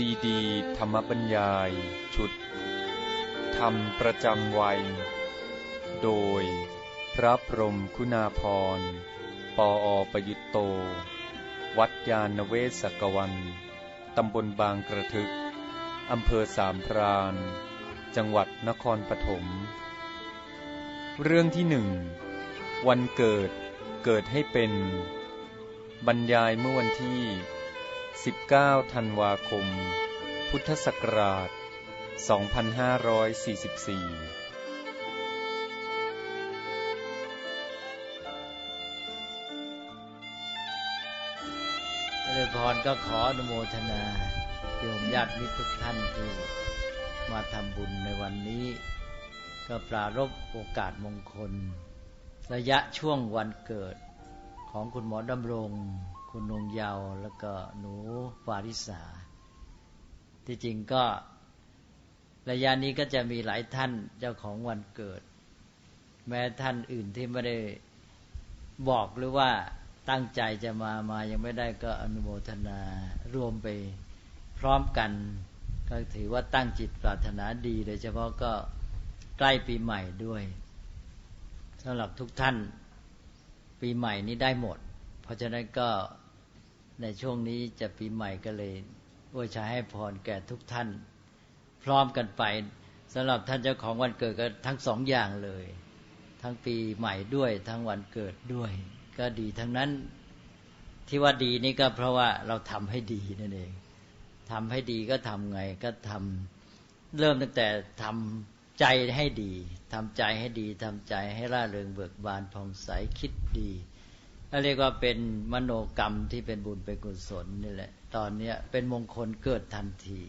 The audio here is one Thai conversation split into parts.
ซีดี ธรรมบรรยาย ชุด ธรรมประจำวัย โดย พระพรมคุณาพร ปออประยุตโต วัดยาณเวศกวัน ตำบลบางกระทึก อำเภอสามพรานจังหวัดนครปฐม เรื่องที่หนึ่ง วันเกิด เกิดให้เป็น บรรยายเมื่อวันที่ 19 ธันวาคม พุทธศักราช 2544เจริญพรก็ขออนุโมทนาโยมญาติมิตรทุกท่านที่มาทำบุญในวันนี้ ก็ปรารบโอกาสมงคล ระยะช่วงวันเกิดของคุณหมอดำรง คุณนงเยาวแล้วก็หนูฟาริสา ที่จริงก็ระยะนี้ก็จะมีหลายท่านเจ้าของวันเกิด แม้ท่านอื่นที่ไม่ได้บอกหรือว่าตั้งใจจะมามายังไม่ได้ก็อนุโมทนารวมไปพร้อมกัน ก็ถือว่าตั้งจิตปรารถนาดีโดยเฉพาะก็ใกล้ปีใหม่ด้วยสำหรับทุกท่านปีใหม่นี้ได้หมด เพราะฉะนั้นก็ในช่วงนี้จะปีใหม่ก็เลยอวยชัยให้พรแก่ทุกท่าน พร้อมกันไปสำหรับท่านเจ้าของวันเกิดก็ทั้งสองอย่างเลย ทั้งปีใหม่ด้วย ทั้งวันเกิดด้วย ก็ดีทั้งนั้นที่ว่าดีนี่ก็เพราะว่าเราทำให้ดีนั่นเองทำให้ดีก็ทำไงก็ทำเริ่มตั้งแต่ทำใจให้ดีทำใจให้ดีทำใจให้ร่าเริงเบิกบานผ่องใสคิดดี เรียกว่าเป็นมโนกรรมที่เป็นบุญเป็นกุศลนี่แหละ ตอนนี้เป็นมงคลเกิดทันที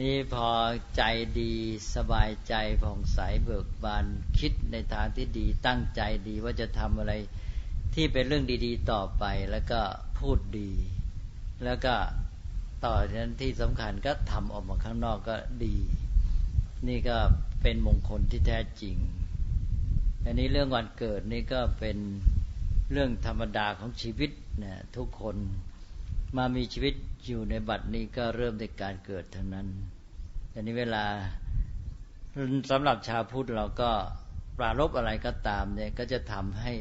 นี่พอใจดีสบายใจผ่องใสเบิกบานคิดในทางที่ดีตั้งใจดีว่าจะทำอะไรที่เป็นเรื่องดี ๆ ต่อไปแล้วก็พูดดี แล้วก็ต่อจากนั้นที่สำคัญก็ทำออกมาข้างนอกก็ดี นี่ก็เป็นมงคลที่แท้จริง อันนี้เรื่องวันเกิดนี่ก็เป็น เรื่องธรรมดาของชีวิตนะทุกคนมามีชีวิตอยู่ในบัดนี้ก็เริ่มในการเกิดทั้งนั้นอันนี้เวลาสำหรับชาวพุทธเราก็ปรารบอะไรก็ตามเนี่ยก็จะทำให้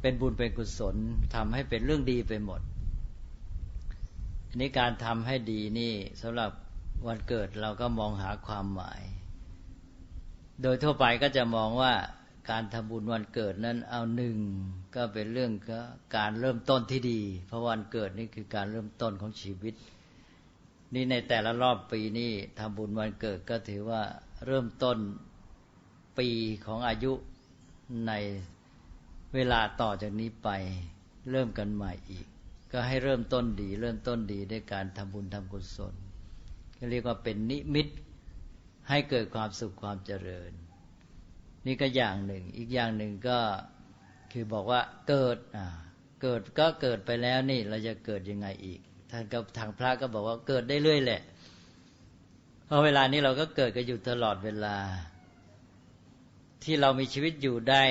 เป็นบุญเป็นกุศลทำให้เป็นเรื่องดีไปหมดอันนี้การทำให้ดีนี่สำหรับวันเกิดเราก็มองหาความหมาย โดยทั่วไปก็จะมองว่า การทำบุญวันเกิดนั้นเอาหนึ่งก็เป็นเรื่องก็การเริ่มต้นที่ดี เพราะวันเกิดนี่คือการเริ่มต้นของชีวิต นี่ในแต่ละรอบปีนี่ทำบุญวันเกิดก็ถือว่าเริ่มต้นปีของอายุในเวลาต่อจากนี้ไปเริ่มกันใหม่อีก ก็ให้เริ่มต้นดี เริ่มต้นดีด้วยการทำบุญทำกุศลก็เรียกว่าเป็นนิมิตให้เกิดความสุขความเจริญ นี่ก็อย่างหนึ่ง อีกอย่างหนึ่งก็คือบอกว่าเกิดอ่าเกิดก็เกิดไปแล้วนี่เราจะเกิดยังไงอีก ท่านก็ทางพระก็บอกว่าเกิดได้เรื่อยแหละ เพราะเวลานี้เราก็เกิดกันอยู่ตลอดเวลา ที่เรามีชีวิตอยู่ได้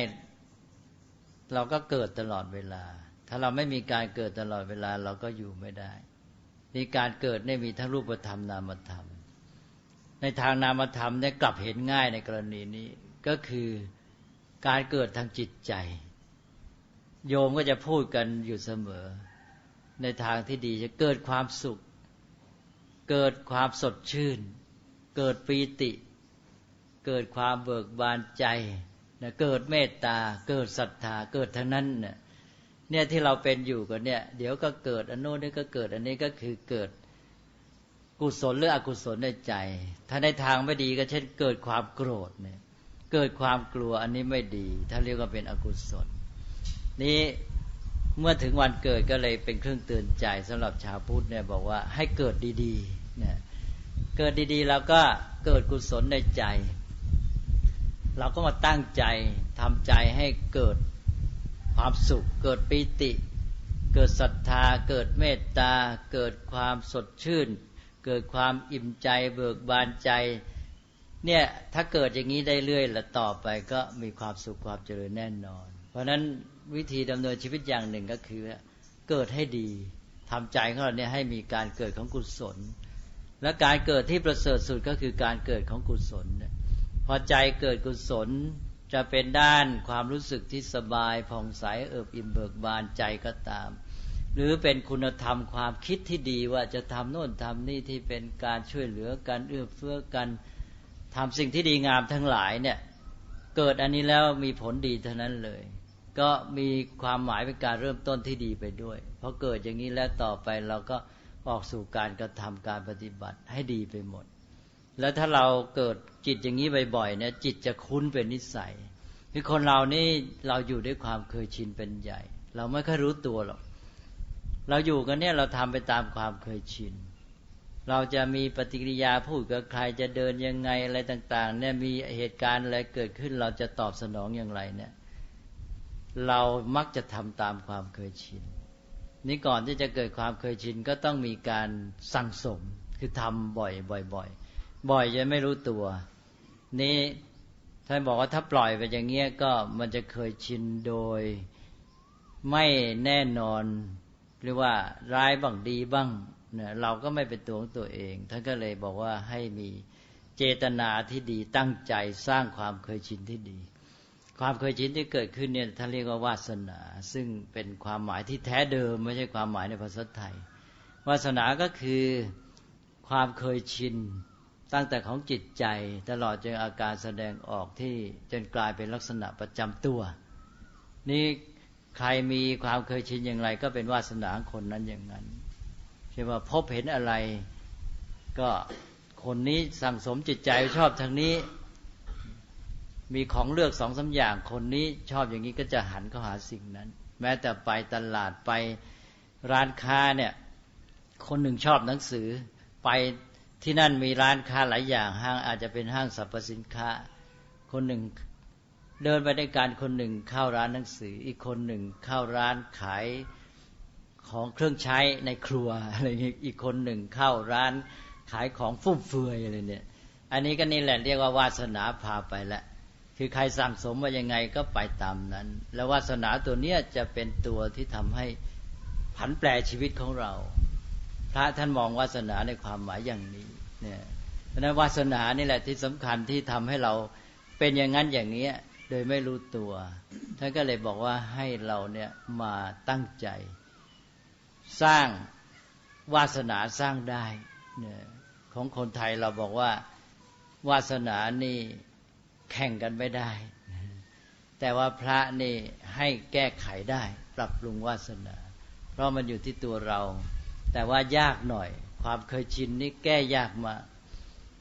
เราก็เกิดตลอดเวลา ถ้าเราไม่มีการเกิดตลอดเวลาเราก็อยู่ไม่ได้นี่การเกิดเนี่ยมีทั้งรูปธรรมนามธรรม ในทางนามธรรมเนี่ยกลับเห็นง่ายในกรณีนี้ ก็คือการเกิดทางจิตใจ โยมก็จะพูดกันอยู่เสมอ ในทางที่ดีจะเกิดความสุข เกิดความสดชื่น เกิดปีติ เกิดความเบิกบานใจนะเกิดเมตตา เกิดศรัทธา เกิดทั้งนั้นเนี่ยเนี่ยที่เราเป็นอยู่กันเนี่ย เดี๋ยวก็เกิดอันโน้นนี่ก็เกิดอันนี้ก็คือเกิดกุศลหรืออกุศลในใจ ถ้าในทางไม่ดีก็เช่นเกิดความโกรธเนี่ย เกิดความกลัวอันนี้ไม่ดี ถ้าเรียกว่าเป็นอกุศล นี้เมื่อถึงวันเกิดก็เลยเป็นเครื่องเตือนใจสำหรับชาวพุทธเนี่ยบอกว่าให้เกิดดีๆเนี่ยเกิดดีๆ แล้วก็เกิดกุศลในใจ เราก็มาตั้งใจทำใจให้เกิดความสุข เกิดปิติ เกิดศรัทธา เกิดเมตตา เกิดความสดชื่น เกิดความอิ่มใจเบิกบานใจ เนี่ยถ้าเกิดอย่างนี้ได้เรื่อยแล้วต่อไปก็มีความสุขความเจริญแน่นอน เพราะฉะนั้นวิธีดำเนินชีวิตอย่างหนึ่งก็คือ เกิดให้ดีทำใจของเราเนี่ยให้มีการเกิดของกุศล และการเกิดที่ประเสริฐสุดก็คือการเกิดของกุศลพอใจเกิดกุศลจะเป็นด้านความรู้สึกที่สบายผ่องใสเอิบอิ่มเบิกบานใจก็ตาม หรือเป็นคุณธรรมความคิดที่ดีว่าจะทำโน่นทำนี่ที่เป็นการช่วยเหลือกันเอื้อเฟื้อกัน ทำสิ่งที่ดีงามทั้งหลายเนี่ย เกิดอันนี้แล้วมีผลดีเท่านั้นเลย ก็มีความหมายเป็นการเริ่มต้นที่ดีไปด้วยพอเกิดอย่างนี้แล้วต่อไปเราก็ออกสู่การกระทำการปฏิบัติให้ดีไปหมด แล้วถ้าเราเกิดจิตอย่างนี้บ่อยๆเนี่ยจิตจะคุ้นเป็นนิสัยคือคนเรานี่เราอยู่ด้วยความเคยชินเป็นใหญ่ เราไม่ค่อยรู้ตัวหรอกเราอยู่กันเนี่ยเราทำไปตามความเคยชิน เราจะมีปฏิกิริยาพูดกับใครจะเดินยังไงอะไรต่าง ๆ เนี่ยมีเหตุการณ์อะไรเกิดขึ้น เราจะตอบสนองอย่างไรเนี่ย เรามักจะทำตามความเคยชินนี่ก่อนที่จะเกิดความเคยชินก็ต้องมีการสั่งสมคือทำบ่อยบ่อยบ่อยบ่อยจะไม่รู้ตัว นี่ท่านบอกว่าถ้าปล่อยไปอย่างเงี้ยก็มันจะเคยชินโดยไม่แน่นอน หรือว่าร้ายบ้างดีบ้าง นี่ยเราก็ไม่เป็นตัวของตัวเอง ท่านก็เลยบอกว่าให้มีเจตนาที่ดีตั้งใจสร้างความเคยชินที่ดี ความเคยชินที่เกิดขึ้นเนี่ยท่านเรียกว่าวาสนา ซึ่งเป็นความหมายที่แท้เดิม ไม่ใช่ความหมายในภาษาไทย วาสนาก็คือความเคยชินตั้งแต่ของจิตใจตลอดจนอาการแสดงออกที่จนกลายเป็นลักษณะประจำตัว นี่ใครมีความเคยชินอย่างไร ก็เป็นวาสนาคนนั้นอย่างนั้น่ว่าพบเห็นอะไร ก็คนนี้สั่งสมจิตใจชอบทางนี้ มีของเลือกสองสาอย่างคนนี้ชอบอย่างนี้ก็จะหันเข้าหาสิ่งนั้น แม้แต่ไปตลาดไปร้านค้าเนี่ย คนหนึ่งชอบหนังสือ ไปที่นั่นมีร้านค้าหลายอย่าง ห้างอาจจะเป็นห้างสรรพสินค้า คนหนึ่งเดินไปในการคนหนึ่งเข้าร้านหนังสือ อีกคนหนึ่งเข้าร้านขาย ของเครื่องใช้ในครัวอะไรเงี้ยอีกคนหนึ่งเข้าร้านขายของฟุ่มเฟือยอะไรเนี่ยอันนี้ก็นี่แหละเรียกว่าวาสนาพาไปแล้วคือใครสั่งสมว่ายังไงก็ไปตามนั้น แล้ววาสนาตัวเนี้ยจะเป็นตัวที่ทำให้ผันแปรชีวิตของเรา พระท่านมองวาสนาในความหมายอย่างนี้เนี่ยเพราะนั้นวาสนานี่แหละที่สำคัญที่ทำให้เราเป็นอย่างนั้นอย่างนี้โดยไม่รู้ตัวท่านก็เลยบอกว่าให้เราเนี่ยมาตั้งใจ สร้างวาสนาสร้างได้ของคนไทยเราบอกว่าวาสนานี่แข่งกันไม่ได้ แต่ว่าพระนี่ให้แก้ไขได้ ปรับปรุงวาสนา เพราะมันอยู่ที่ตัวเรา แต่ว่ายากหน่อย ความเคยชินนี่แก้ยากมาก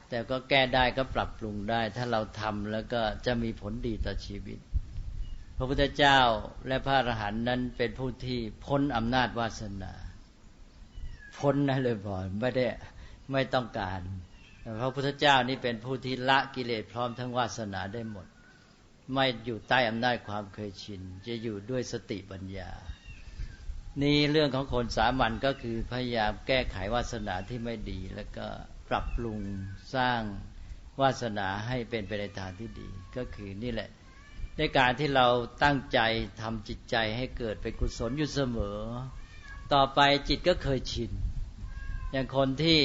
แต่ก็แก้ได้ก็ปรับปรุงได้ ถ้าเราทำแล้วก็จะมีผลดีต่อชีวิต ระพุทธเจ้าและพระอรหันต์นั้นเป็นผู้ที่พ้นอำนาจวาสนา พ้นนะเลยบ่อนไม่ได้ไม่ต้องการพระพุทธเจ้านี่เป็นผู้ที่ละกิเลสพร้อมทั้งวาสนาได้หมด ไม่อยู่ใต้อำนาจความเคยชิน จะอยู่ด้วยสติปัญญา นี่เรื่องของคนสามัญก็คือพยายามแก้ไขวาสนาที่ไม่ดี แล้วก็ปรับปรุงสร้างวาสนาให้เป็นไปในทางที่ดี ก็คือนี่แหละ ในการที่เราตั้งใจทำจิตใจให้เกิดเป็นกุศลอยู่เสมอ ต่อไปจิตก็เคยชิน อย่างคนที่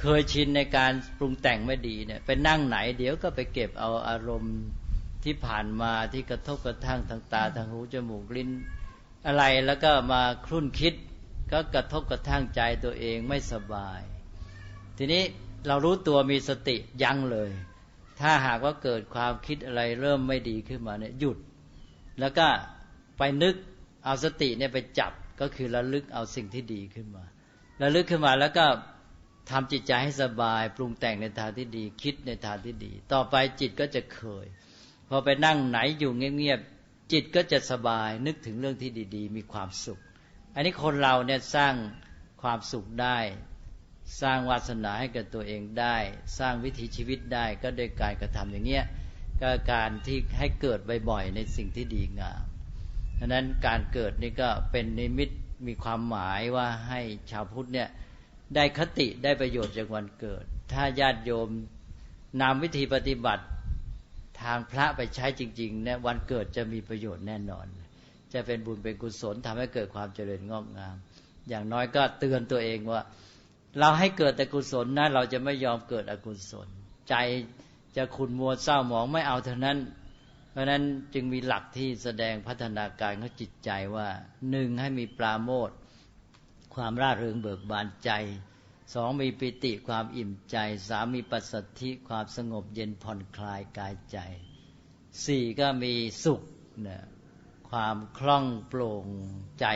เคยชินในการปรุงแต่งไม่ดีเนี่ยไปนั่งไหน เดี๋ยวก็ไปเก็บเอาอารมณ์ที่ผ่านมาที่กระทบกระทั่งทางตาทางหูจมูกลิ้น อะไรแล้วก็มาครุ่นคิด ก็กระทบกระทั่งใจตัวเองไม่สบาย ทีนี้เรารู้ตัวมีสติยั้งเลย ถ้าหากว่าเกิดความคิดอะไรเริ่มไม่ดีขึ้นมาเนี่ยหยุด แล้วก็ไปนึกเอาสติเนี่ยไปจับก็คือระลึกเอาสิ่งที่ดีขึ้นมาระลึกขึ้นมาแล้วก็ทำจิตใจให้สบาย ปรุงแต่งในทางที่ดี คิดในทางที่ดี ต่อไปจิตก็จะเคย พอไปนั่งไหนอยู่เงียบๆจิตก็จะสบายนึกถึงเรื่องที่ดี ๆ มีความสุข อันนี้คนเราเนี่ยสร้างความสุขได้ สร้างวาสนาให้กับตัวเองได้ สร้างวิถีชีวิตได้ก็โดยการกระทำอย่างเงี้ยก็การที่ให้เกิดบ่อยๆในสิ่งที่ดีงามดังนั้นการเกิดนี่ก็เป็นนิมิตมีความหมายว่าให้ชาวพุทธเนี่ยได้คติได้ประโยชน์จากวันเกิด ถ้าญาติโยมนำวิธีปฏิบัติทางพระไปใช้จริงๆเนี่ยวันเกิดจะมีประโยชน์แน่นอน จะเป็นบุญเป็นกุศลทำให้เกิดความเจริญงอกงาม อย่างน้อยก็เตือนตัวเองว่า เราให้เกิดแต่กุศลนะ เราจะไม่ยอมเกิดอกุศล ใจจะขุนมัวเศร้าหมองไม่เอาเท่านั้น เพราะนั้นจึงมีหลักที่แสดงพัฒนาการของจิตใจว่าหนึ่งให้มีปราโมทความร่าเริงเบิกบานใจสองมีปิติความอิ่มใจสามมีปัสสัทธิความสงบเย็นผ่อนคลายกายใจสี่ก็มีสุขนะความคล่องโปร่งใจ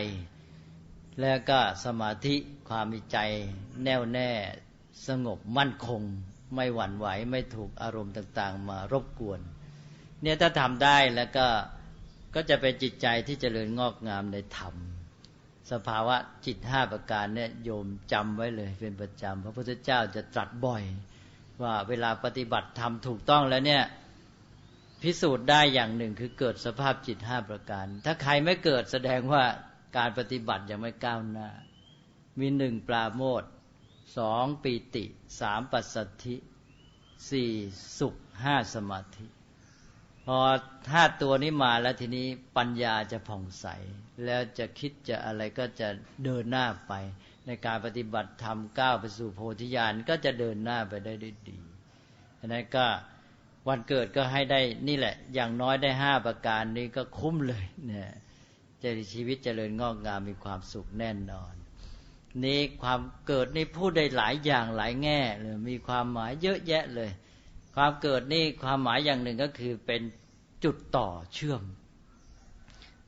แล้วก็สมาธิความมีใจแน่วแน่สงบมั่นคง ไม่หวั่นไหวไม่ถูกอารมณ์ต่าง ๆ มารบกวน เนี่ยถ้าทำได้แล้วก็ก็จะเป็นจิตใจที่จเจริญงอกงามในธรรม สภาวะจิตห้าประการเนี่ยโยมจำไว้เลยเป็นประจำพระพุทธเจ้าจะตรัสบ่อย ว่าเวลาปฏิบัติทำถูกต้องแล้วเนี่ยพิสูจน์ได้อย่างหนึ่งคือเกิดสภาพจิตห้าประการ ถ้าใครไม่เกิดแสดงว่า การปฏิบัติยังไม่ก้าวหน้า มีหนึ่งปราโมทสองปีติสามปัสสัทธิสี่สุขห้าสมาธิ พอถ้าตัวนี้มาแล้วทีนี้ปัญญาจะผ่องใส แล้วจะคิดจะอะไรก็จะเดินหน้าไป ในการปฏิบัติธรรมก้าวไปสู่โพธิญาณก็จะเดินหน้าไปได้ด้วยดีอันนั้นก็วันเกิดก็ให้ได้นี่แหละ อย่างน้อยได้ห้าประการนี้ก็คุ้มเลยเนี่ย จะชีวิตจเจริญงอกงามมีความสุขแน่นอน นี่ความเกิดนี่พูดได้หลายอย่างหลายแง่เลยมีความหมายเยอะแยะเลย ความเกิดนี่ความหมายอย่างหนึ่งก็คือเป็นจุดต่อเชื่อม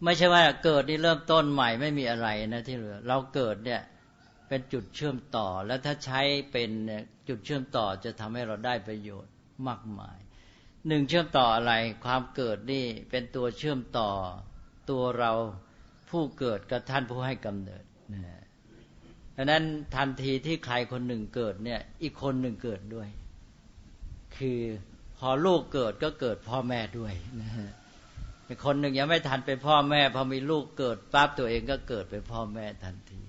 ไม่ใช่ว่าเกิดนี่เริ่มต้นใหม่ไม่มีอะไรนะที่เหลือเราเกิดเนี่ยเป็นจุดเชื่อมต่อ แล้วถ้าใช้เป็นจุดเชื่อมต่อจะทำให้เราได้ประโยชน์มากมายหนึ่งเชื่อมต่ออะไรความเกิดนี่เป็นตัวเชื่อมต่อ ตัวเราผู้เกิดกับท่านผู้ให้กำเนิดนะดังนั้นทันทีที่ใครคนหนึ่งเกิดเนี่ย อีกคนหนึ่งเกิดด้วย คือพอลูกเกิดก็เกิดพ่อแม่ด้วยนะฮะคนหนึ่งยังไม่ทันเป็นพ่อแม่ พอมีลูกเกิดปั๊บตัวเองก็เกิดเป็นพ่อแม่ทันที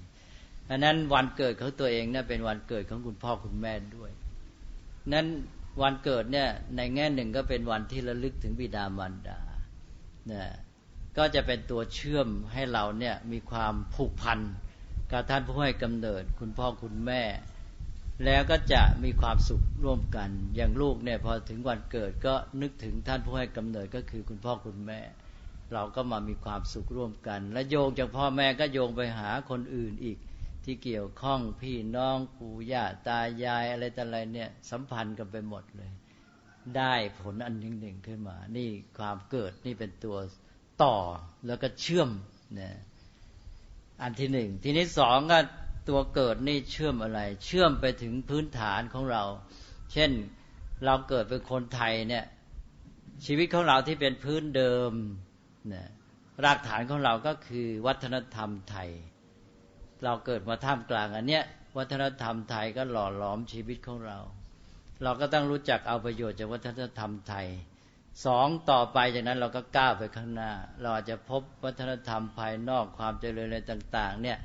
ดังนั้นวันเกิดของตัวเองเนี่ยเป็นวันเกิดของคุณพ่อคุณแม่ด้วยนั้นวันเกิดเนี่ยในแง่หนึ่งก็เป็นวันที่ระลึกถึงบิดามารดาเนี่ย ก็จะเป็นตัวเชื่อมให้เราเนี่ยมีความผูกพันกับท่านผู้ให้กำเนิด คุณพ่อคุณแม่ แล้วก็จะมีความสุขร่วมกัน อย่างลูกเนี่ยพอถึงวันเกิดก็นึกถึงท่านผู้ให้กำเนิดก็คือคุณพ่อคุณแม่ เราก็มามีความสุขร่วมกัน และโยงจากพ่อแม่ก็โยงไปหาคนอื่นอีกที่เกี่ยวข้องพี่น้องปู่ย่าตายายอะไรต่อะไรเนี่ยสัมพันธ์กันไปหมดเลย ได้ผลอันหนึ่งหนึ่งขึ้นมา นี่ความเกิดนี่เป็นตัว ต่อแล้วก็เชื่อมเนี่ยอันที่หนึ่ง ทีนี้สองก็ตัวเกิดนี่เชื่อมอะไร เชื่อมไปถึงพื้นฐานของเรา เช่นเราเกิดเป็นคนไทยเนี่ยชีวิตของเราที่เป็นพื้นเดิมเนี่ยรากฐานของเราก็คือวัฒนธรรมไทย เราเกิดมาท่ามกลางอันเนี้ยวัฒนธรรมไทยก็หล่อหลอมชีวิตของเรา เราก็ต้องรู้จักเอาประโยชน์จากวัฒนธรรมไทย สองต่อไปจากนั้นเราก็ก้าวไปข้างหน้า เราอาจจะพบวัฒนธรรมภายนอกความเจริญอะไรต่าง ๆ เนี่ย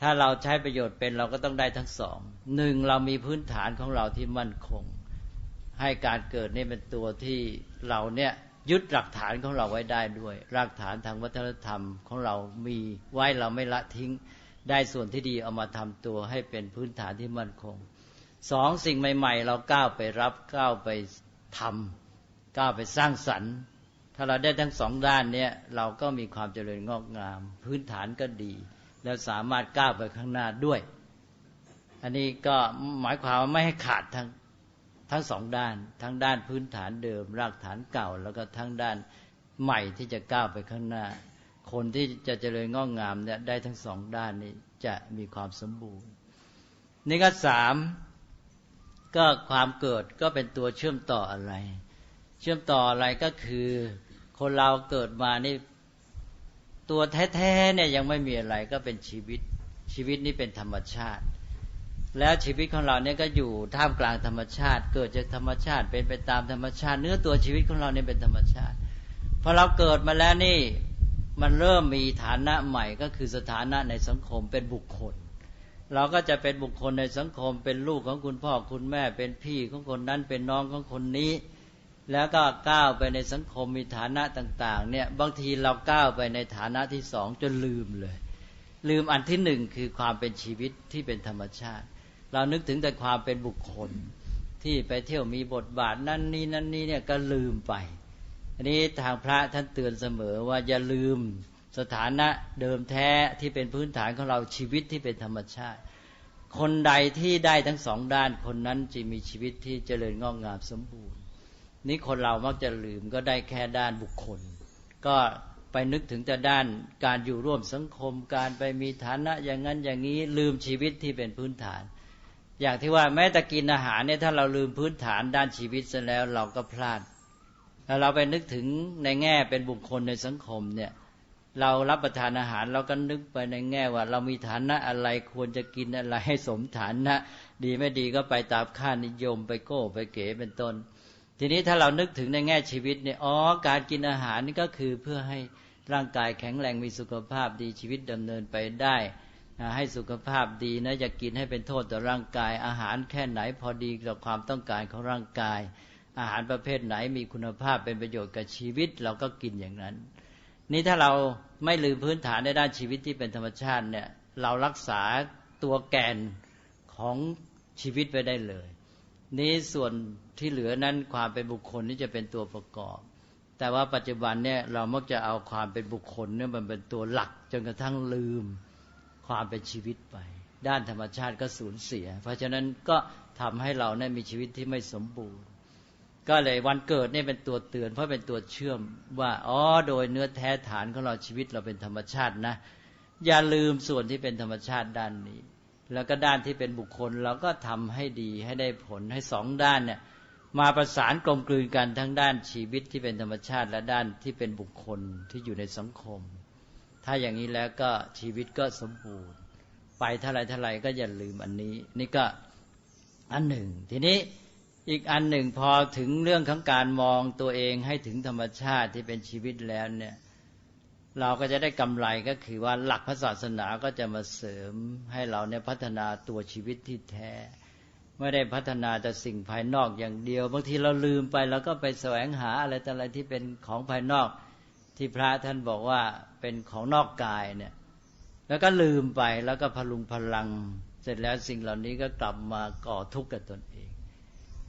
ถ้าเราใช้ประโยชน์เป็นเราก็ต้องได้ทั้งสองหนึ่งเรามีพื้นฐานของเราที่มั่นคง ให้การเกิดนี่เป็นตัวที่เราเนี่ยยึดหลักฐานของเราไว้ได้ด้วยรากฐานทางวัฒนธรรมของเรามีไว้เราไม่ละทิ้งได้ส่วนที่ดีเอามาทำตัวให้เป็นพื้นฐานที่มั่นคงสองสิ่งใหม่ ๆ เราก้าวไปรับก้าวไปทำ ก้าไปสร้างสรรค์ ถ้าเราได้ทั้งสองด้านเนี้ยเราก็มีความเจริญงอกงาม พื้นฐานก็ดี แล้วสามารถก้าวไปข้างหน้าด้วย อันนี้ก็หมายความว่าไม่ให้ขาดทั้งทั้งสองด้าน ทั้งด้านพื้นฐานเดิม รากฐานเก่า แล้วก็ทั้งด้านใหม่ที่จะก้าวไปข้างหน้า คนที่จะเจริญงอกงามเนี่ยได้ทั้งสองด้านนี้จะมีความสมบูรณ์นี่ก็สามก็ความเกิดก็เป็นตัวเชื่อมต่ออะไร เชื่อมต่ออะไรก็คือ คนเราเกิดมานี่ตัวแท้ๆเนี่ยยังไม่มีอะไรก็เป็นชีวิต ชีวิตนี้เป็นธรรมชาติ แล้วชีวิตของเราเนี่ยก็อยู่ท่ามกลางธรรมชาติ เกิดจากธรรมชาติเป็นไปตามธรรมชาติ เนื้อตัวชีวิตของเราเนี่ยเป็นธรรมชาติพอเราเกิดมาแล้วนี่มันเริ่มมีฐานะใหม่ก็คือสถานะในสังคมเป็นบุคคล เราก็จะเป็นบุคคลในสังคม เป็นลูกของคุณพ่อคุณแม่เป็นพี่ของคนนั้นเป็นน้องของคนนี้ แล้วก็ก้าวไปในสังคมมีฐานะต่าง ๆ เนี่ยบางทีเราก้าวไปในฐานะที่สองจนลืมเลย ลืมอันที่หนึ่งคือความเป็นชีวิตที่เป็นธรรมชาติ เรานึกถึงแต่ความเป็นบุคคลที่ไปเที่ยวมีบทบาทนั่นนี่นั่นนี่เนี่ยก็ลืมไป อันนี้ทางพระท่านเตือนเสมอว่าอย่าลืมสถานะเดิมแท้ที่เป็นพื้นฐานของเราชีวิตที่เป็นธรรมชาติ คนใดที่ได้ทั้งสองด้านคนนั้นจะมีชีวิตที่เจริญงอกงามสมบูรณ์ นี้คนเรามักจะลืมก็ได้แค่ด้านบุคคล ก็ไปนึกถึงแต่ด้านการอยู่ร่วมสังคม การไปมีฐานะอย่างนั้นอย่างนี้ลืมชีวิตที่เป็นพื้นฐาน อย่างที่ว่าแม้แต่กินอาหารเนี่ยถ้าเราลืมพื้นฐานด้านชีวิตซะแล้วเราก็พลาดถ้าเราไปนึกถึงในแง่เป็นบุคคลในสังคมเนี่ยเรารับประทานอาหารเราก็นึกไปในแง่ว่า เรามีฐานะอะไรควรจะกินอะไรให้สมฐานะ ดีไม่ดีก็ไปตามค่านิยมไปโก้ไปเก๋เป็นต้น ทีนี้ถ้าเรานึกถึงในแง่ชีวิตเนี่ยอ๋อการกินอาหารนี่ก็คือเพื่อให้ร่างกายแข็งแรงมีสุขภาพดีชีวิตดำเนินไปได้ให้สุขภาพดีนะอย่ากินให้เป็นโทษต่อร่างกาย อาหารแค่ไหนพอดีต่อความต้องการของร่างกาย อาหารประเภทไหนมีคุณภาพเป็นประโยชน์กับชีวิต เราก็กินอย่างนั้น นี่ถ้าเราไม่ลืมพื้นฐานในด้านชีวิตที่เป็นธรรมชาติเนี่ยเรารักษาตัวแกนของชีวิตไปได้เลย นี้ส่วนที่เหลือนั้นความเป็นบุคคลนี่จะเป็นตัวประกอบ แต่ว่าปัจจุบันเนี่ยเรามักจะเอาความเป็นบุคคลเนี่ยมันเป็นตัวหลักจนกระทั่งลืมความเป็นชีวิตไป ด้านธรรมชาติก็สูญเสีย เพราะฉะนั้นก็ทำให้เราเนี่ยมีชีวิตที่ไม่สมบูรณ์ ก็เลยวันเกิดเนี่ยเป็นตัวเตือน เพราะเป็นตัวเชื่อมว่าอ๋อโดยเนื้อแท้ฐานของเราชีวิตเราเป็นธรรมชาตินะ อย่าลืมส่วนที่เป็นธรรมชาติด้านนี้ แล้วก็ด้านที่เป็นบุคคลเราก็ทำให้ดีให้ได้ผลให้สองด้านเนี่ยมาประสานกลมกลืนกันทั้งด้านชีวิตที่เป็นธรรมชาติ และด้านที่เป็นบุคคลที่อยู่ในสังคม ถ้าอย่างนี้แล้วก็ชีวิตก็สมบูรณ์ ไปเท่าไรเท่าไรก็อย่าลืมอันนี้ นี่ก็อันหนึ่ง ทีนี้อีกอันหนึ่งพอถึงเรื่องของการมองตัวเองให้ถึงธรรมชาติที่เป็นชีวิตแล้วเนี่ย เราก็จะได้กำไรก็คือว่าหลักพระศาสนาก็จะมาเสริมให้เราเนี่ยพัฒนาตัวชีวิตที่แท้ ไม่ได้พัฒนาแต่สิ่งภายนอกอย่างเดียว บางทีเราลืมไปแล้วก็ไปแสวงหาอะไรแต่อะไรที่เป็นของภายนอกที่พระท่านบอกว่าเป็นของนอกกายเนี่ย แล้วก็ลืมไปแล้วก็พลุงพลัง เสร็จแล้วสิ่งเหล่านี้ก็กลับมาก่อทุกข์กับตนเอง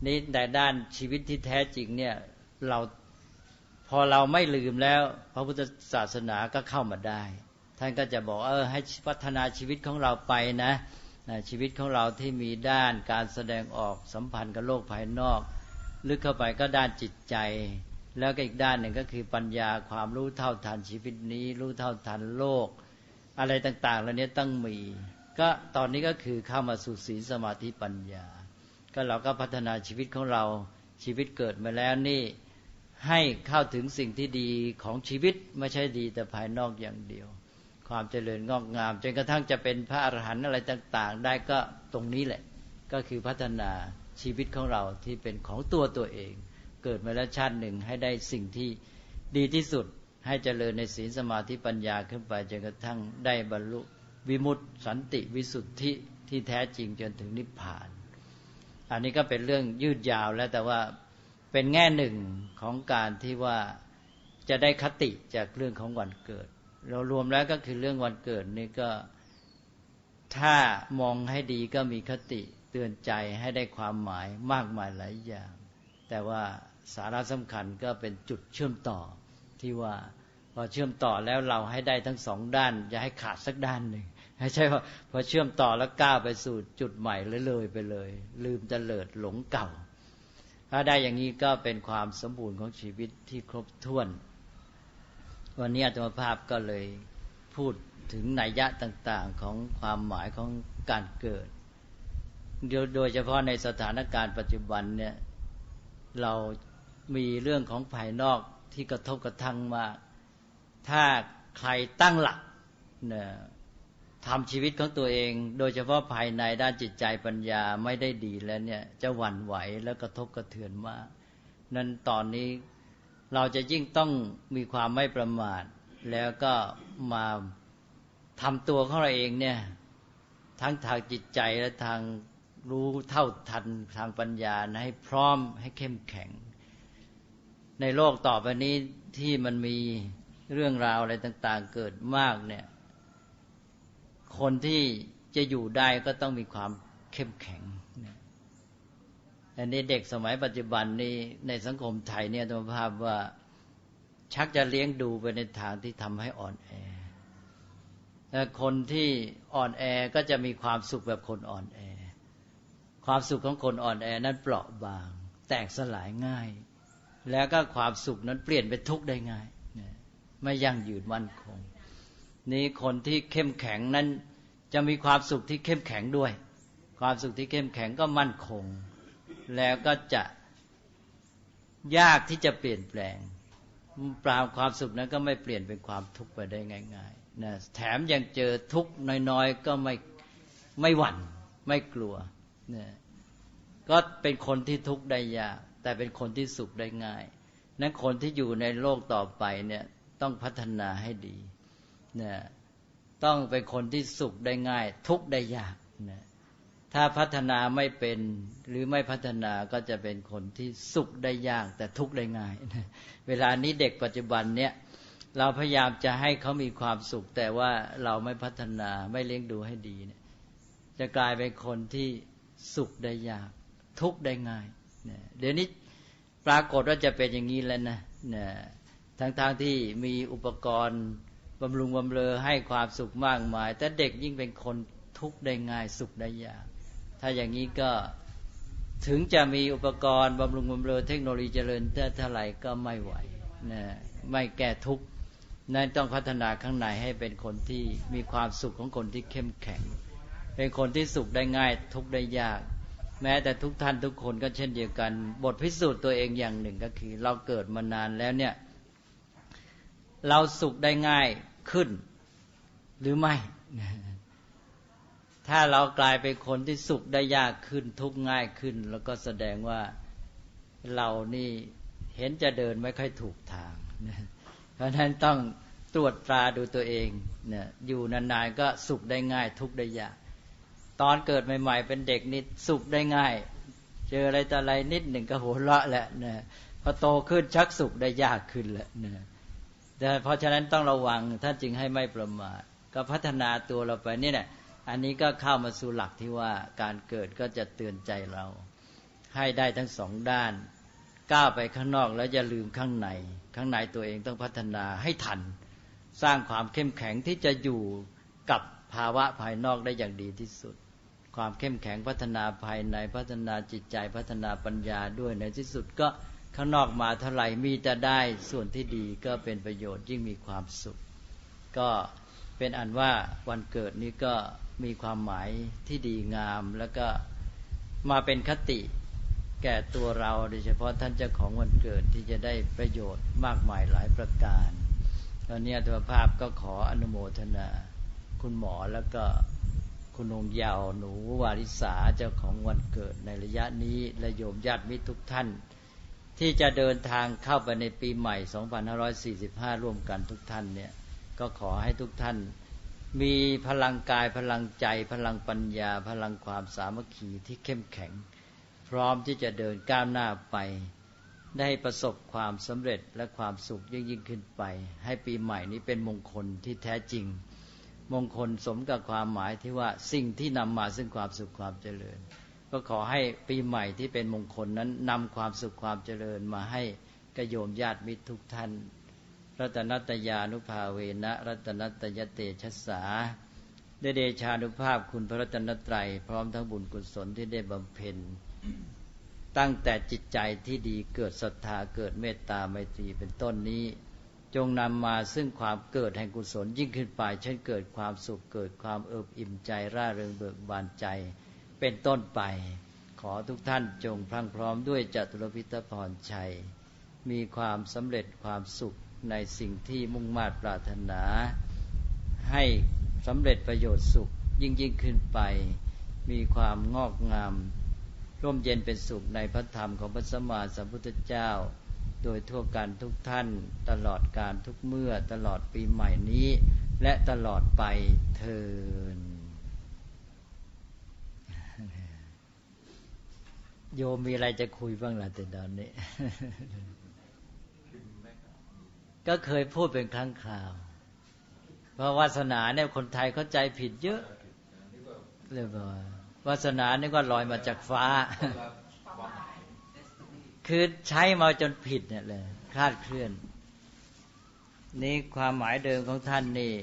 นี่แต่ด้านชีวิตที่แท้จริงเนี่ยเรา พอเราไม่ลืมแล้ว พระพุทธศาสนาก็เข้ามาได้ ท่านก็จะบอกเออให้พัฒนาชีวิตของเราไปนะชีวิตของเราที่มีด้านการแสดงออกสัมพันธ์กับโลกภายนอก ลึกเข้าไปก็ด้านจิตใจ แล้วก็อีกด้านหนึ่งก็คือปัญญาความรู้เท่าทันชีวิตนี้ รู้เท่าทันโลก อะไรต่างๆเหล่านี้ต้องมี ก็ตอนนี้ก็คือเข้ามาสู่ศีลสมาธิปัญญา ก็เราก็พัฒนาชีวิตของเราชีวิตเกิดมาแล้วนี่ ให้เข้าถึงสิ่งที่ดีของชีวิตไม่ใช่ดีแต่ภายนอกอย่างเดียว ความเจริญงอกงามจนกระทั่งจะเป็นพระอรหันต์อะไรต่าง ๆ ได้ก็ตรงนี้แหละ ก็คือพัฒนาชีวิตของเราที่เป็นของตัวตัวเอง เกิดมาแล้วชาติหนึ่งให้ได้สิ่งที่ดีที่สุด ให้เจริญในศีลสมาธิปัญญาขึ้นไปจนกระทั่งได้บรรลุวิมุตติสันติวิสุทธิที่แท้จริงจนถึงนิพพาน อันนี้ก็เป็นเรื่องยืดยาวแล้วแต่ว่า เป็นแง่หนึ่งของการที่ว่าจะได้คติจากเรื่องของวันเกิด เรารวมแล้วก็คือเรื่องวันเกิดนี่ก็ถ้ามองให้ดีก็มีคติเตือนใจให้ได้ความหมายมากมายหลายอย่าง แต่ว่าสาระสำคัญก็เป็นจุดเชื่อมต่อที่ว่าพอเชื่อมต่อแล้วเราให้ได้ทั้งสองด้าน อย่าให้ขาดสักด้านหนึ่งไม่ใช่ว่าพอเชื่อมต่อแล้วก้าวไปสู่จุดใหม่เลยเลยไปเลย ลืมเลิดหลงเก่า ถ้าได้อย่างนี้ก็เป็นความสมบูรณ์ของชีวิตที่ครบถ้วน วันนี้อาตมาภาพก็เลยพูดถึงนัยยะต่าง ๆของความหมายของการเกิด โดยเฉพาะในสถานการณ์ปัจจุบันเนี่ยเรามีเรื่องของภายนอกที่กระทบกระทั่งมาถ้าใครตั้งหลักเนี่ย ทำชีวิตของตัวเอง โดยเฉพาะภายในด้านจิตใจปัญญาไม่ได้ดีแล้วเนี่ย จะหวั่นไหวแล้วกระทบกระเทือนมาก นั้นตอนนี้เราจะยิ่งต้องมีความไม่ประมาท แล้วก็มาทำตัวของเราเองเนี่ย ทั้งทางจิตใจและทางรู้เท่าทันทางปัญญาให้พร้อมให้เข้มแข็ง ในโลกต่อไปนี้ที่มันมีเรื่องราวอะไรต่าง ๆ เกิดมากเนี่ย คนที่จะอยู่ได้ก็ต้องมีความเข้มแข็งอันนี้เด็กสมัยปัจจุบันนี้ในสังคมไทยเนี่ยธรรมภาพว่าชักจะเลี้ยงดูไปในทางที่ทำให้อ่อนแอแต่คนที่อ่อนแอก็จะมีความสุขแบบคนอ่อนแอ ความสุขของคนอ่อนแอนั้นเปราะบาง แตกสลายง่าย แล้วก็ความสุขนั้นเปลี่ยนเป็นทุกข์ได้ง่าย ไม่ยั่งยืนมั่นคง นี้คนที่เข้มแข็งนั้น จะมีความสุขที่เข้มแข็งด้วย ความสุขที่เข้มแข็งก็มั่นคง แล้วก็จะยากที่จะเปลี่ยนแปลงปราความสุขนั้นก็ไม่เปลี่ยนเป็นความทุกข์ไปได้ง่ายๆนะแถมยังเจอทุกข์น้อยๆก็ไม่ไม่หวั่นไม่กลัวนะก็เป็นคนที่ทุกข์ได้ยาก แต่เป็นคนที่สุขได้ง่ายนั้นคนที่อยู่ในโลกต่อไปเนี่ยต้องพัฒนาให้ดีนะ ต้องเป็นคนที่สุขได้ง่าย ทุกได้ยากนะถ้าพัฒนาไม่เป็นหรือไม่พัฒนาก็จะเป็นคนที่สุขได้ยาก แต่ทุกได้ง่ายเวลานี้เด็กปัจจุบันเนี่ยเราพยายามจะให้เขามีความสุข แต่ว่าเราไม่พัฒนาไม่เลี้ยงดูให้ดีเนี่ยจะกลายเป็นคนที่สุขได้ยาก ทุกได้ง่ายเดี๋ยวนี้ปรากฏว่าจะเป็นอย่างนี้แล้วนะทั้งๆทที่มีอุปกรณ์ บำรุงบำเรอให้ความสุขมากมาย แต่เด็กยิ่งเป็นคนทุกข์ได้ง่ายสุขได้ยากถ้าอย่างนี้ก็ถึงจะมีอุปกรณ์บำรุงบำเรอเทคโนโลยีเจริญเท่าไหร่ก็ไม่ไหวนะไม่แก้ทุกข์นั่นต้องพัฒนาข้างในให้เป็นคนที่มีความสุขของคนที่เข้มแข็ง เป็นคนที่สุขได้ง่าย ทุกข์ได้ยาก แม้แต่ทุกท่านทุกคนก็เช่นเดียวกัน บทพิสูจน์ตัวเองอย่างหนึ่งก็คือ เราเกิดมานานแล้วเนี่ย เราสุขได้ง่าย ขึ้น หรือไม่ถ้าเรากลายเป็นคนที่สุขได้ยากขึ้น ทุกง่ายขึ้น แล้วก็แสดงว่าเรานี่เห็นจะเดินไม่ค่อยถูกทางเพราะฉะนั้นต้องตรวจตราดูตัวเองเนี่ยอยู่นานๆก็สุขได้ง่าย ทุกได้ยาก ตอนเกิดใหม่ ๆ เป็นเด็กนิดสุขได้ง่าย เจออะไรต่อะไรนิดหนึ่งก็โหเราะแหละนะพอโตขึ้นชักสุขได้ยากขึ้นแหละนะ เพราะฉะนั้นต้องระวังท่านจึงให้ไม่ประมาทก็พัฒนาตัวเราไปนี่แหละอันนี้ก็เข้ามาสู่หลักที่ว่าการเกิดก็จะเตือนใจเรา ให้ได้ทั้งสองด้าน ก้าวไปข้างนอกแล้วอย่าลืมข้างใน ข้างในตัวเองต้องพัฒนาให้ทัน สร้างความเข้มแข็งที่จะอยู่กับภาวะภายนอกได้อย่างดีที่สุด ความเข้มแข็งพัฒนาภายในพัฒนาจิตใจพัฒนาปัญญาด้วยในที่สุดก็ ข้างนอกมาเท่าไหร่มีจะได้ส่วนที่ดีก็เป็นประโยชน์ยิ่งมีความสุข ก็เป็นอันว่าวันเกิดนี้ก็มีความหมายที่ดีงาม แล้วก็มาเป็นคติแก่ตัวเราโดยเฉพาะท่านเจ้าของวันเกิดที่จะได้ประโยชน์มากมายหลายประการตอนนี้ตัวภาพก็ขออนุโมทนา คุณหมอแล้วก็คุณองยาวหนูวาริสาเจ้าของวันเกิดในระยะนี้และโยมญาติมิตรทุกท่าน ที่จะเดินทางเข้าไปในปีใหม่ 2545 ร่วมกันทุกท่านเนี่ยก็ขอให้ทุกท่าน มีพลังกายพลังใจ พลังปัญญา พลังความสามัคคีที่เข้มแข็ง พร้อมที่จะเดินก้าวหน้าไป ได้ประสบความสำเร็จและความสุขยิ่งยิ่งขึ้นไป ให้ปีใหม่นี้เป็นมงคลที่แท้จริง มงคลสมกับความหมายที่ว่าสิ่งที่นำมาซึ่งความสุขความเจริญ ก็ขอให้ปีใหม่ที่เป็นมงคลนั้นนำความสุขความเจริญมาให้กระโยมญาติมิตรทุกท่าน รัตนัตยานุภาเวนะ รัตนัตยเตชะสาได้เดชานุภาพคุณพระรัตนตรัยพร้อมทั้งบุญกุศลที่ได้บำเพ็ญ ตั้งแต่จิตใจที่ดีเกิดศรัทธาเกิดเมตตาไมตรีเป็นต้นนี้ จงนำมาซึ่งความเกิดแห่งกุศลยิ่งขึ้นไปเช่นเกิดความสุขเกิดความเอิบอิ่มใจร่าเริงเบิกบานใจ เป็นต้นไป ขอทุกท่านจงพรังพร้อมด้วยจตุรพิทพรชัย มีความสำเร็จความสุขในสิ่งที่มุ่งมา่ปรารถนา ให้สำเร็จประโยชน์สุขยิ่งยิ่งขึ้นไป มีความงอกงาม ร่มเย็นเป็นสุขในพระธรรมของพระสมมาสัมพุทธเจ้า โดยทั่วกันทุกท่านตลอดการทุกเมื่อตลอดปีใหม่นี้ และตลอดไปเทิน โยมมีอะไรจะคุยบ้างล่ะแต่ตอนนี้ ก็เคยพูดเป็นครั้งคราว เพราะวาสนาเนี่ยคนไทยเข้าใจผิดเยอะเลยบอกวาสนานี่ก็ลอยมาจากฟ้า คือใช้มาจนผิดเนี่ยเลยคลาดเคลื่อน นี่ความหมายเดิมของท่านนี่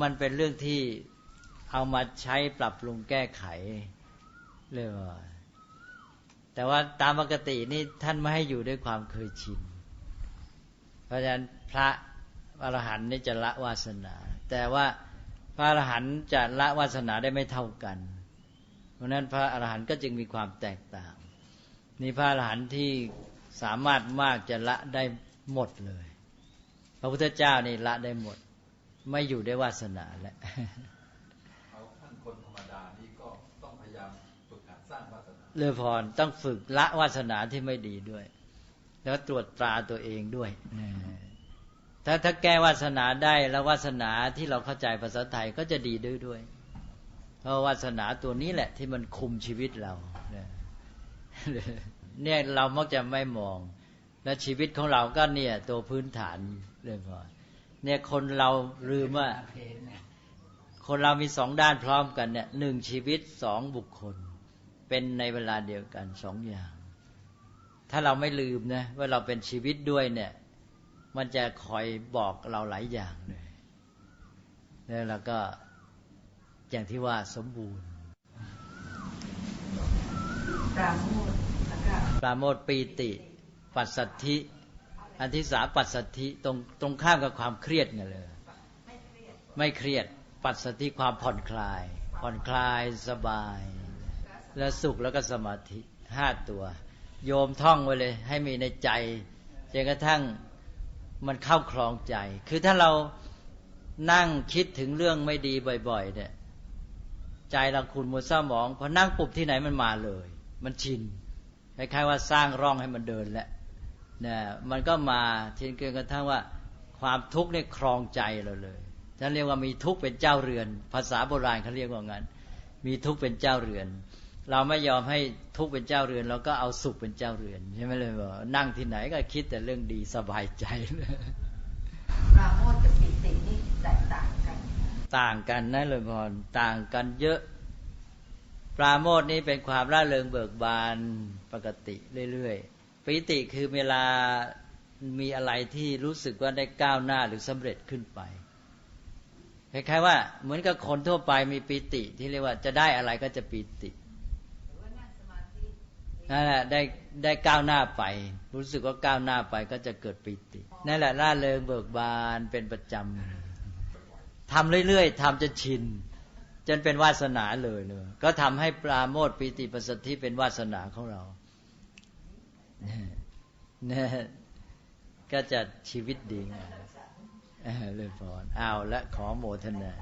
มันเป็นเรื่องที่เอามาใช้ปรับปรุงแก้ไข เรียกว่า แต่ว่าตามปกตินี่ท่านไม่ให้อยู่ด้วยความเคยชิน เพราะฉะนั้นพระอรหันต์นี่จะละวาสนา แต่ว่าพระอรหันต์จะละวาสนาได้ไม่เท่ากัน เพราะนั้นพระอรหันต์ก็จึงมีความแตกต่าง นี่พระอรหันต์ที่สามารถมากจะละได้หมดเลย พระพุทธเจ้านี่ละได้หมด ไม่อยู่ได้วาสนาแล้ว เลอพรต้องฝึกละวาสนาที่ไม่ดีด้วย แล้วตรวจตราตัวเองด้วยนะถ้าถ้าแก้วาสนาได้แล้ววาสนาที่เราเข้าใจภาษาไทยก็จะดีด้วยด้วย เพราะวาสนาตัวนี้แหละ ที่มันคุมชีวิตเรานะเนี่ยเรามักจะไม่มอง และชีวิตของเราก็เนี่ย ตัวพื้นฐานเรื่องพอเนี่ยคนเราลืมว่าคนเรามีสองด้านพร้อมกันเนี่ยหนึ่งชีวิตสองบุคคล เป็นในเวลาเดียวกันสองอย่าง ถ้าเราไม่ลืมนะ ว่าเราเป็นชีวิตด้วยเนี่ย มันจะคอยบอกเราหลายอย่างเลยแล้วเราก็อย่างที่ว่าสมบูรณ์ ปราโมทย์แล้วก็ปราโมทย์ปีติ ปัสสัทธิ อันที่สามปัสสัทธิตรงตรงข้ามกับความเครียดไงเลย ไม่เครียด ปัสสัทธิความผ่อนคลาย ผ่อนคลายสบาย แล้วสุขแล้วก็สมาธิห้าตัว โยมท่องไว้เลย ให้มีในใจจนกระทั่งมันเข้าคลองใจ คือถ้าเรานั่งคิดถึงเรื่องไม่ดีบ่อย ๆ เนี่ย ใจเราคุณมัวเศร้าหมองพอนั่งปุบที่ไหนมันมาเลย มันชินคล้ายๆว่าสร้างร่องให้มันเดินแหล้วเนี่ยมันก็มาชินเกินกระทั่งว่า ความทุกข์เนี่ยครองใจเราเลยท่านเรียกว่ามีทุกข์เป็นเจ้าเรือน ภาษาโบราณเขาเรียกว่างั้น มีทุกข์เป็นเจ้าเรือน เราไม่ยอมให้ทุกข์เป็นเจ้าเรือนเราก็เอาสุขเป็นเจ้าเรือนใช่ไหมเลยบอกนั่งที่ไหนก็คิดแต่เรื่องดีสบายใจเลยปราโมทย์กับปิตินี่แตกต่างกัน ต่างกันนะเลยพรต่างกันเยอะ ปราโมทย์นี้เป็นความร่าเริงเบิกบานปกติเรื่อยๆปิติคือเวลามีอะไรที่รู้สึกว่าได้ก้าวหน้าหรือสำเร็จขึ้นไปคล้ายๆว่าเหมือนกับคนทั่วไปมีปิติที่เรียกว่าจะได้อะไรก็จะปิติ นั่นแหละได้ได้ก้าวหน้าไป รู้สึกว่าก้าวหน้าไปก็จะเกิดปิตินั่นแหละร่าเริงเบิกบานเป็นประจำทำเรื่อยๆทำจนชินจนเป็นวาสนาเลยเลย ก็ทำให้ปราโมทปีติปัสสธิเป็นวาสนาของเราเนี่ยก็จะชีวิตดีงามเออเลยพรเอาละขอโมทนา